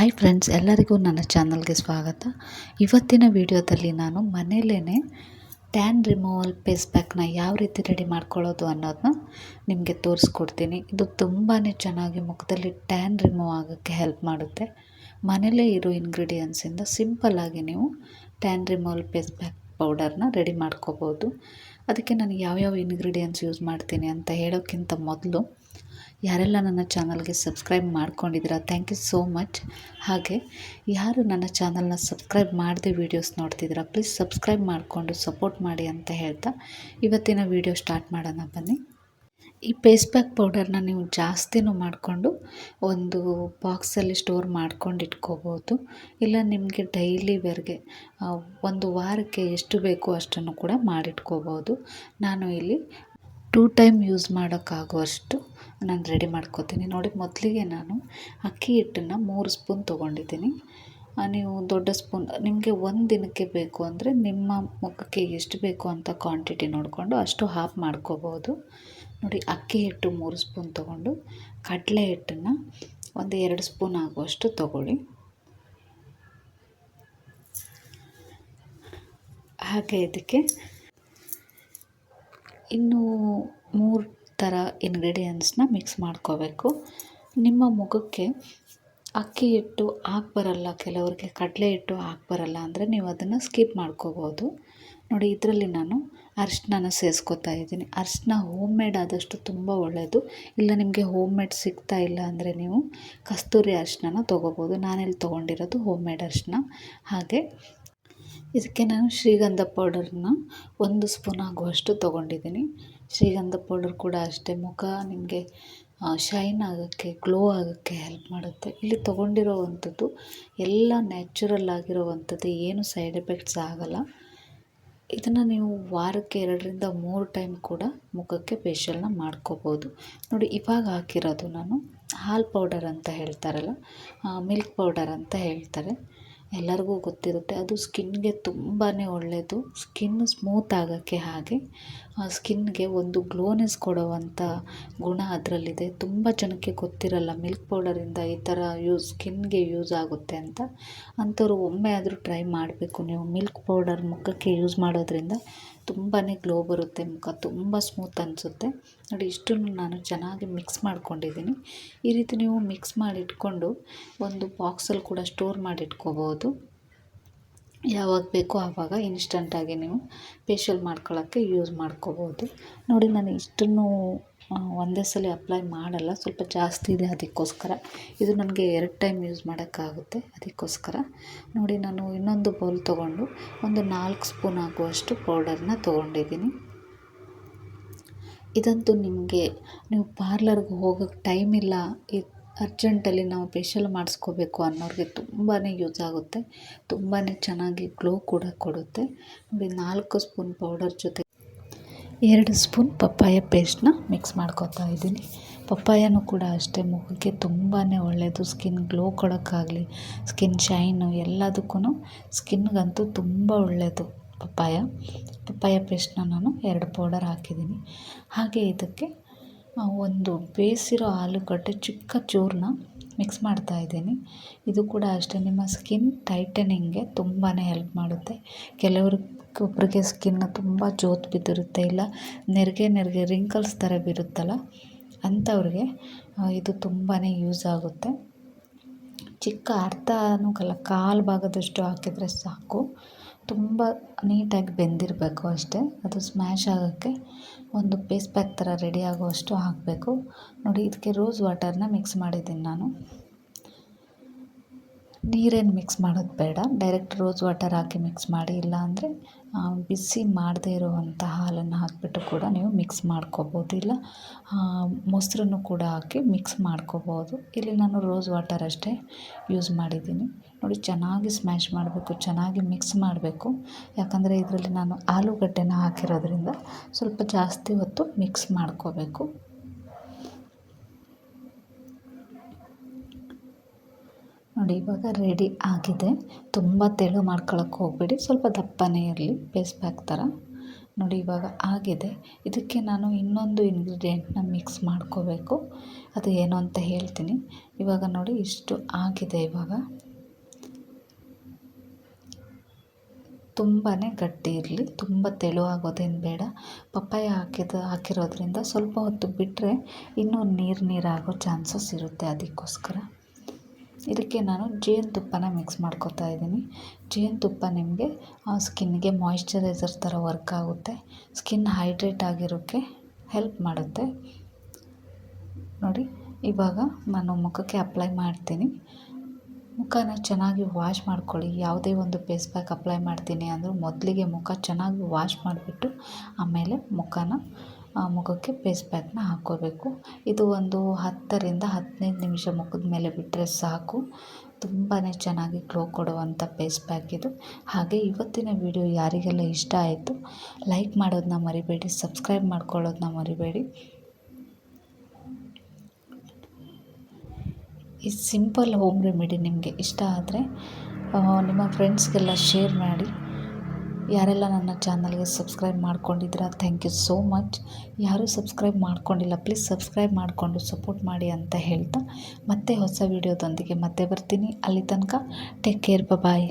Hi friends ಎಲ್ಲರಿಗೂ ನನ್ನ ಚಾನಲ್ಗೆ ಸ್ವಾಗತ. ಇವತ್ತಿನ ವಿಡಿಯೋದಲ್ಲಿ ನಾನು ಮನೆಯಲ್ಲೇ ಟ್ಯಾನ್ ರಿಮೂವಲ್ ಪೇಸ್ ಪ್ಯಾಕ್ನ ಯಾವ ರೀತಿ ರೆಡಿ ಮಾಡ್ಕೊಳ್ಳೋದು ಅನ್ನೋದನ್ನ ನಿಮಗೆ ತೋರಿಸ್ಕೊಡ್ತೀನಿ. ಇದು ತುಂಬಾ ಚೆನ್ನಾಗಿ ಮುಖದಲ್ಲಿ ಟ್ಯಾನ್ ರಿಮೂವ್ ಆಗೋಕ್ಕೆ ಹೆಲ್ಪ್ ಮಾಡುತ್ತೆ. ಮನೆಯಲ್ಲೇ ಇರೋ ಇಂಗ್ರೀಡಿಯೆಂಟ್ಸಿಂದ ಸಿಂಪಲ್ಲಾಗಿ ನೀವು ಟ್ಯಾನ್ ರಿಮೂವಲ್ ಪೇಸ್ ಪ್ಯಾಕ್ ಪೌಡರ್ನ ರೆಡಿ ಮಾಡ್ಕೋಬೋದು. ಅದಕ್ಕೆ ನಾನು ಯಾವ್ಯಾವ ಇಂಗ್ರೀಡಿಯೆಂಟ್ಸ್ ಯೂಸ್ ಮಾಡ್ತೀನಿ ಅಂತ ಹೇಳೋಕ್ಕಿಂತ ಮೊದಲು ಯಾರೆಲ್ಲ ನನ್ನ ಚಾನಲ್ಗೆ ಸಬ್ಸ್ಕ್ರೈಬ್ ಮಾಡ್ಕೊಂಡಿದ್ದೀರಾ ಥ್ಯಾಂಕ್ ಯು ಸೋ ಮಚ್ ಹಾಗೆ, ಯಾರು ನನ್ನ ಚಾನಲ್ನ ಸಬ್ಸ್ಕ್ರೈಬ್ ಮಾಡದೆ ವೀಡಿಯೋಸ್ ನೋಡ್ತಿದ್ದೀರಾ ಪ್ಲೀಸ್ ಸಬ್ಸ್ಕ್ರೈಬ್ ಮಾಡಿಕೊಂಡು ಸಪೋರ್ಟ್ ಮಾಡಿ ಅಂತ ಹೇಳ್ತಾ ಇವತ್ತಿನ ವೀಡಿಯೋ ಸ್ಟಾರ್ಟ್ ಮಾಡೋಣ, ಬನ್ನಿ. ಈ ಪೇಸ್ಟ್ ಪ್ಯಾಕ್ ಪೌಡರ್ನ ನೀವು ಜಾಸ್ತಿನೂ ಮಾಡಿಕೊಂಡು ಒಂದು ಬಾಕ್ಸಲ್ಲಿ ಸ್ಟೋರ್ ಮಾಡ್ಕೊಂಡು ಇಟ್ಕೋಬೋದು. ಇಲ್ಲ ನಿಮಗೆ ಡೈಲಿ ವೇರ್ಗೆ ಒಂದು ವಾರಕ್ಕೆ ಎಷ್ಟು ಬೇಕೋ ಅಷ್ಟನ್ನು ಕೂಡ ಮಾಡಿಟ್ಕೋಬೋದು. ನಾನು ಇಲ್ಲಿ ಟೂ ಟೈಮ್ ಯೂಸ್ ಮಾಡೋಕ್ಕಾಗುವಷ್ಟು ನಾನು ರೆಡಿ ಮಾಡ್ಕೋತೀನಿ. ನೋಡಿ, ಮೊದಲಿಗೆ ನಾನು ಅಕ್ಕಿ ಹಿಟ್ಟನ್ನು ಮೂರು ಸ್ಪೂನ್ ತೊಗೊಂಡಿದ್ದೀನಿ. ನೀವು ದೊಡ್ಡ ಸ್ಪೂನ್, ನಿಮಗೆ ಒಂದು ದಿನಕ್ಕೆ ಬೇಕು ಅಂದರೆ ನಿಮ್ಮ ಮುಖಕ್ಕೆ ಎಷ್ಟು ಬೇಕು ಅಂತ ಕ್ವಾಂಟಿಟಿ ನೋಡಿಕೊಂಡು ಅಷ್ಟು ಹಾಫ್ ಮಾಡ್ಕೋಬೋದು. ನೋಡಿ, ಅಕ್ಕಿ ಹಿಟ್ಟು ಮೂರು ಸ್ಪೂನ್ ತೊಗೊಂಡು, ಕಡಲೆ ಹಿಟ್ಟನ್ನು ಒಂದು ಎರಡು ಸ್ಪೂನ್ ಆಗುವಷ್ಟು ತೊಗೊಳ್ಳಿ. ಹಾಗೆ ಇದಕ್ಕೆ ಇನ್ನು ಮೂರು ಥರ ಇಂಗ್ರೀಡಿಯೆಂಟ್ಸ್ನ ಮಿಕ್ಸ್ ಮಾಡ್ಕೋಬೇಕು. ನಿಮ್ಮ ಮುಖಕ್ಕೆ ಅಕ್ಕಿ ಹಿಟ್ಟು ಹಾಕಿ ಬರಲ್ಲ, ಕೆಲವ್ರಿಗೆ ಕಡಲೆ ಹಿಟ್ಟು ಹಾಕಿ ಬರಲ್ಲ ಅಂದರೆ ನೀವು ಅದನ್ನು ಸ್ಕಿಪ್ ಮಾಡ್ಕೋಬೋದು. ನೋಡಿ, ಇದರಲ್ಲಿ ನಾನು ಅರಿಶಿನ ಸೇರಿಸ್ಕೊತಾ ಇದ್ದೀನಿ. ಅರಿಶಿನ ಹೋಮ್ ಮೇಡ್ ಆದಷ್ಟು ತುಂಬ ಒಳ್ಳೆಯದು ಇಲ್ಲ, ನಿಮಗೆ ಹೋಮ್ ಮೇಡ್ ಸಿಗ್ತಾ ಇಲ್ಲ ಅಂದರೆ ನೀವು ಕಸ್ತೂರಿ ಅರಿಶಿನ ತೊಗೋಬೋದು. ನಾನಿಲ್ಲಿ ತೊಗೊಂಡಿರೋದು ಹೋಮ್ ಮೇಡ್ ಅರಿಶಿನ ಹಾಗೆ ಇದಕ್ಕೆ ನಾನು ಶ್ರೀಗಂಧ ಪೌಡರನ್ನ ಒಂದು ಸ್ಪೂನ್ ಆಗುವಷ್ಟು ತೊಗೊಂಡಿದ್ದೀನಿ. ಶ್ರೀಗಂಧ ಪೌಡರ್ ಕೂಡ ಅಷ್ಟೇ. ಮುಖ ನಿಮಗೆ ಶೈನ್ ಆಗೋಕ್ಕೆ, ಗ್ಲೋ ಆಗೋಕ್ಕೆ ಹೆಲ್ಪ್ ಮಾಡುತ್ತೆ. ಇಲ್ಲಿ ತೊಗೊಂಡಿರೋವಂಥದ್ದು ಎಲ್ಲ ನ್ಯಾಚುರಲ್ ಆಗಿರೋವಂಥದ್ದು, ಏನು ಸೈಡ್ ಎಫೆಕ್ಟ್ಸ್ ಆಗೋಲ್ಲ. ಇದನ್ನು ನೀವು ವಾರಕ್ಕೆ ಎರಡರಿಂದ ಮೂರು ಟೈಮ್ ಕೂಡ ಮುಖಕ್ಕೆ ಫೇಶಿಯಲ್ನ ಮಾಡ್ಕೋಬೋದು. ನೋಡಿ, ಇವಾಗ ಹಾಕಿರೋದು ನಾನು. ಹಾಲು ಪೌಡರ್ ಅಂತ ಹೇಳ್ತಾರಲ್ಲ ಮಿಲ್ಕ್ ಪೌಡರ್ ಅಂತ ಹೇಳ್ತಾರೆ. ಎಲ್ಲರಿಗೂ ಗೊತ್ತಿರುತ್ತೆ. ಅದು ಸ್ಕಿನ್ಗೆ ತುಂಬಾ ಒಳ್ಳೆಯದು ಸ್ಕಿನ್ ಸ್ಮೂತ್ ಆಗೋಕ್ಕೆ ಹಾಗೆ. ಸ್ಕಿನ್ಗೆ ಒಂದು ಗ್ಲೋನೆಸ್ ಕೊಡುವಂಥ ಗುಣ ಅದರಲ್ಲಿದೆ. ತುಂಬ ಜನಕ್ಕೆ ಗೊತ್ತಿರಲ್ಲ ಮಿಲ್ಕ್ ಪೌಡರಿಂದ ಈ ಥರ ಯೂಸ್ ಸ್ಕಿನ್ಗೆ ಯೂಸ್ ಆಗುತ್ತೆ ಅಂತ. ಅಂಥವ್ರು ಒಮ್ಮೆ ಆದರೂ ಟ್ರೈ ಮಾಡಬೇಕು. ನೀವು ಮಿಲ್ಕ್ ಪೌಡರ್ ಮುಖಕ್ಕೆ ಯೂಸ್ ಮಾಡೋದ್ರಿಂದ ತುಂಬಾ ಗ್ಲೋ ಬರುತ್ತೆ, ಮುಖ ತುಂಬ ಸ್ಮೂತ್ ಅನಿಸುತ್ತೆ. ನೋಡಿ, ಇಷ್ಟನ್ನು ನಾನು ಚೆನ್ನಾಗಿ ಮಿಕ್ಸ್ ಮಾಡ್ಕೊಂಡಿದ್ದೀನಿ. ಈ ರೀತಿ ನೀವು ಮಿಕ್ಸ್ ಮಾಡಿ ಇಟ್ಕೊಂಡು ಒಂದು ಬಾಕ್ಸಲ್ಲಿ ಕೂಡ ಸ್ಟೋರ್ ಮಾಡಿ ಇಟ್ಕೋಬೋದು ಯಾವಾಗ ಬೇಕೋ ಆವಾಗ ಇನ್ಸ್ಟಂಟಾಗಿ ನೀವು ಫೇಶಿಯಲ್ ಮಾಡ್ಕೊಳ್ಳೋಕ್ಕೆ ಯೂಸ್ ಮಾಡ್ಕೋಬೋದು. ನೋಡಿ ನಾನು ಇಷ್ಟನ್ನು ಒಂದೇ ಸಲ ಅಪ್ಲೈ ಮಾಡಲ್ಲ, ಸ್ವಲ್ಪ ಜಾಸ್ತಿ ಇದೆ ಅದಕ್ಕೋಸ್ಕರ. ಇದು ನನಗೆ ಎರಡು ಟೈಮ್ ಯೂಸ್ ಮಾಡೋಕ್ಕಾಗುತ್ತೆ ಅದಕ್ಕೋಸ್ಕರ. ನೋಡಿ ನಾನು ಇನ್ನೊಂದು ಬೌಲ್ ತೊಗೊಂಡು ಒಂದು ನಾಲ್ಕು ಸ್ಪೂನ್ ಆಗುವಷ್ಟು ಪೌಡರ್ನ ತೊಗೊಂಡಿದ್ದೀನಿ. ಇದಂತೂ ನಿಮಗೆ, ನೀವು ಪಾರ್ಲರ್ಗೆ ಹೋಗೋಕ್ಕೆ ಟೈಮ್ ಇಲ್ಲ ಅರ್ಜೆಂಟಲ್ಲಿ ನಾವು ಫೇಶಿಯಲ್ ಮಾಡಿಸ್ಕೋಬೇಕು ಅನ್ನೋರಿಗೆ ತುಂಬಾ ಯೂಸ್ ಆಗುತ್ತೆ. ತುಂಬಾ ಚೆನ್ನಾಗಿ ಗ್ಲೋ ಕೂಡ ಕೊಡುತ್ತೆ. ನೋಡಿ, ನಾಲ್ಕು ಸ್ಪೂನ್ ಪೌಡರ್ ಜೊತೆ ಎರಡು ಸ್ಪೂನ್ ಪಪ್ಪಾಯ ಪೇಸ್ಟ್ನ ಮಿಕ್ಸ್ ಮಾಡ್ಕೋತಾ ಇದ್ದೀನಿ. ಪಪ್ಪಾಯನೂ ಕೂಡ ಅಷ್ಟೇ, ಮುಖಕ್ಕೆ ತುಂಬಾ ಒಳ್ಳೆಯದು ಸ್ಕಿನ್ ಗ್ಲೋ ಕೊಡೋಕ್ಕಾಗಲಿ ಸ್ಕಿನ್ ಶೈನು ಎಲ್ಲದಕ್ಕೂ ಸ್ಕಿನ್ಗಂತೂ ತುಂಬ ಒಳ್ಳೆಯದು ಪಪ್ಪಾಯ. ಪಪ್ಪಾಯ ಪೇಸ್ಟ್ನ ನಾನು ಎರಡು ಪೌಡರ್ ಹಾಕಿದ್ದೀನಿ. ಹಾಗೆ ಇದಕ್ಕೆ ಒಂದು ಬೇಯಿಸಿರೋ ಆಲೂಗಡ್ಡೆ ಚಿಕ್ಕ ಚೂರನ್ನ ಮಿಕ್ಸ್ ಮಾಡ್ತಾ ಇದ್ದೀನಿ. ಇದು ಕೂಡ ಅಷ್ಟೇ, ನಿಮ್ಮ ಸ್ಕಿನ್ ಟೈಟನಿಂಗ್ಗೆ ತುಂಬಾ ಹೆಲ್ಪ್ ಮಾಡುತ್ತೆ. ಕೆಲವ್ರಿಗೆ ಒಬ್ಬರಿಗೆ ಸ್ಕಿನ್ ತುಂಬ ಜೋತು ಬಿದ್ದಿರುತ್ತೆ ಇಲ್ಲ, ನೆರಿಗೆ ನೆರಿಗೆ ರಿಂಕಲ್ಸ್ ಥರ ಬಿರುತ್ತಲ್ಲ ಅಂಥವ್ರಿಗೆ ಇದು ತುಂಬಾ ಯೂಸ್ ಆಗುತ್ತೆ. ಚಿಕ್ಕ ಅರ್ಧನೂ ಕಲ್ಲ, ಕಾಲು ಭಾಗದಷ್ಟು ಹಾಕಿದರೆ ಸಾಕು. ತುಂಬ ನೀಟಾಗಿ ಬೆಂದಿರಬೇಕು ಅಷ್ಟೇ. ಅದು ಸ್ಮ್ಯಾಶ್ ಆಗೋಕ್ಕೆ ಒಂದು ಪೇಸ್ಟ್ ಪ್ಯಾಕ್ ಥರ ರೆಡಿ ಆಗುವಷ್ಟು ಹಾಕಬೇಕು. ನೋಡಿ, ಇದಕ್ಕೆ ರೋಸ್ ವಾಟರ್ನ ಮಿಕ್ಸ್ ಮಾಡಿದ್ದೀನಿ ನಾನು. ನೀರೇನು ಮಿಕ್ಸ್ ಮಾಡೋದು ಬೇಡ. ಡೈರೆಕ್ಟ್ ರೋಸ್ ವಾಟರ್ ಹಾಕಿ ಮಿಕ್ಸ್ ಮಾಡಿ ಇಲ್ಲ ಅಂದರೆ ಬಿಸಿ ಮಾಡದೇ ಇರುವಂಥ ಹಾಲನ್ನು ಹಾಕಿಬಿಟ್ಟು ಕೂಡ ನೀವು ಮಿಕ್ಸ್ ಮಾಡ್ಕೋಬೋದು. ಇಲ್ಲ ಮೊಸರನ್ನು ಕೂಡ ಹಾಕಿ ಮಿಕ್ಸ್ ಮಾಡ್ಕೋಬೋದು. ಇಲ್ಲಿ ನಾನು ರೋಸ್ ವಾಟರ್ ಅಷ್ಟೇ ಯೂಸ್ ಮಾಡಿದ್ದೀನಿ. ನೋಡಿ, ಚೆನ್ನಾಗಿ ಸ್ಮ್ಯಾಶ್ ಮಾಡಬೇಕು, ಚೆನ್ನಾಗಿ ಮಿಕ್ಸ್ ಮಾಡಬೇಕು. ಯಾಕಂದರೆ ಇದರಲ್ಲಿ ನಾನು ಆಲೂಗಡ್ಡೆನ ಹಾಕಿರೋದ್ರಿಂದ ಸ್ವಲ್ಪ ಜಾಸ್ತಿ ಹೊತ್ತು ಮಿಕ್ಸ್ ಮಾಡ್ಕೋಬೇಕು. ನೋಡಿ, ಇವಾಗ ರೆಡಿ ಆಗಿದೆ. ತುಂಬ ತೆಳು ಮಾಡ್ಕೊಳಕ್ಕೆ ಹೋಗಬೇಡಿ. ಸ್ವಲ್ಪ ದಪ್ಪನೇ ಇರಲಿ ಪೇಸ್ ಪ್ಯಾಕ್ ಥರ ನೋಡಿ, ಇವಾಗ ಆಗಿದೆ. ಇದಕ್ಕೆ ನಾನು ಇನ್ನೊಂದು ಇಂಗ್ರೀಡಿಯೆಂಟ್ನ ಮಿಕ್ಸ್ ಮಾಡ್ಕೋಬೇಕು. ಅದು ಏನು ಅಂತ ಹೇಳ್ತೀನಿ. ಇವಾಗ ನೋಡಿ, ಇಷ್ಟು ಆಗಿದೆ ಇವಾಗ. ತುಂಬಾ ಗಟ್ಟಿ ಇರಲಿ. ತುಂಬ ತೆಳು ಆಗೋದೇನು ಬೇಡ. ಪಪ್ಪಾಯ ಹಾಕಿದ, ಹಾಕಿರೋದ್ರಿಂದ ಸ್ವಲ್ಪ ಹೊತ್ತು ಬಿಟ್ಟರೆ ಇನ್ನೂ ನೀರು ನೀರಾಗೋ ಚಾನ್ಸಸ್ ಇರುತ್ತೆ ಅದಕ್ಕೋಸ್ಕರ. ಇದಕ್ಕೆ ನಾನು ಜೇನುತುಪ್ಪನ ಮಿಕ್ಸ್ ಮಾಡ್ಕೊತಾ ಇದ್ದೀನಿ. ಜೇನುತುಪ್ಪ ನಿಮಗೆ ಸ್ಕಿನ್ಗೆ ಮಾಯಿಶ್ಚರೈಸರ್ ಥರ ವರ್ಕ್ ಆಗುತ್ತೆ. ಸ್ಕಿನ್ ಹೈಡ್ರೇಟ್ ಆಗಿರೋಕ್ಕೆ ಹೆಲ್ಪ್ ಮಾಡುತ್ತೆ. ನೋಡಿ, ಇವಾಗ ನಾನು ಮುಖಕ್ಕೆ ಅಪ್ಲೈ ಮಾಡ್ತೀನಿ. ಮುಖನ ಚೆನ್ನಾಗಿ ವಾಶ್ ಮಾಡ್ಕೊಳ್ಳಿ. ಯಾವುದೇ ಒಂದು ಫೇಸ್ ಪ್ಯಾಕ್ ಅಪ್ಲೈ ಮಾಡ್ತೀನಿ ಅಂದರೂ ಮೊದಲಿಗೆ ಮುಖ ಚೆನ್ನಾಗಿ ವಾಶ್ ಮಾಡಿಬಿಟ್ಟು ಆಮೇಲೆ ಮುಖನ ಮುಖಕ್ಕೆ ಪೇಸ್ ಪ್ಯಾಕ್ನ ಹಾಕ್ಕೋಬೇಕು ಇದು ಒಂದು ಹತ್ತರಿಂದ ಹದಿನೈದು ನಿಮಿಷ ಮುಖದ ಮೇಲೆ ಬಿಟ್ಟರೆ ಸಾಕು. ತುಂಬಾ ಚೆನ್ನಾಗಿ ಗ್ಲೋ ಕೊಡುವಂಥ ಫೇಸ್ ಪ್ಯಾಕ್ ಇದು. ಹಾಗೆ ಇವತ್ತಿನ ವಿಡಿಯೋ ಯಾರಿಗೆಲ್ಲ ಇಷ್ಟ ಆಯಿತು ಲೈಕ್ ಮಾಡೋದನ್ನ ಮರಿಬೇಡಿ ಸಬ್ಸ್ಕ್ರೈಬ್ ಮಾಡ್ಕೊಳ್ಳೋದನ್ನ ಮರಿಬೇಡಿ. ಈ ಸಿಂಪಲ್ ಹೋಮ್ ರೆಮಿಡಿ ನಿಮಗೆ ಇಷ್ಟ ಆದರೆ ನಿಮ್ಮ ಫ್ರೆಂಡ್ಸ್ಗೆಲ್ಲ ಶೇರ್ ಮಾಡಿ. ಯಾರೆಲ್ಲ ನನ್ನ ಚಾನಲ್ಗೆ ಸಬ್ಸ್ಕ್ರೈಬ್ ಮಾಡ್ಕೊಂಡಿದ್ದೀರಾ ಥ್ಯಾಂಕ್ ಯು ಸೋ ಮಚ್ ಯಾರೂ ಸಬ್ಸ್ಕ್ರೈಬ್ ಮಾಡ್ಕೊಂಡಿಲ್ಲ ಪ್ಲೀಸ್ ಸಬ್ಸ್ಕ್ರೈಬ್ ಮಾಡಿಕೊಂಡು ಸಪೋರ್ಟ್ ಮಾಡಿ ಅಂತ ಹೇಳ್ತಾ ಮತ್ತೆ ಹೊಸ ವೀಡಿಯೋದೊಂದಿಗೆ ಮತ್ತೆ ಬರ್ತೀನಿ. ಅಲ್ಲಿ ತನಕ ಟೇಕ್ ಕೇರ್ ಬಾಯ್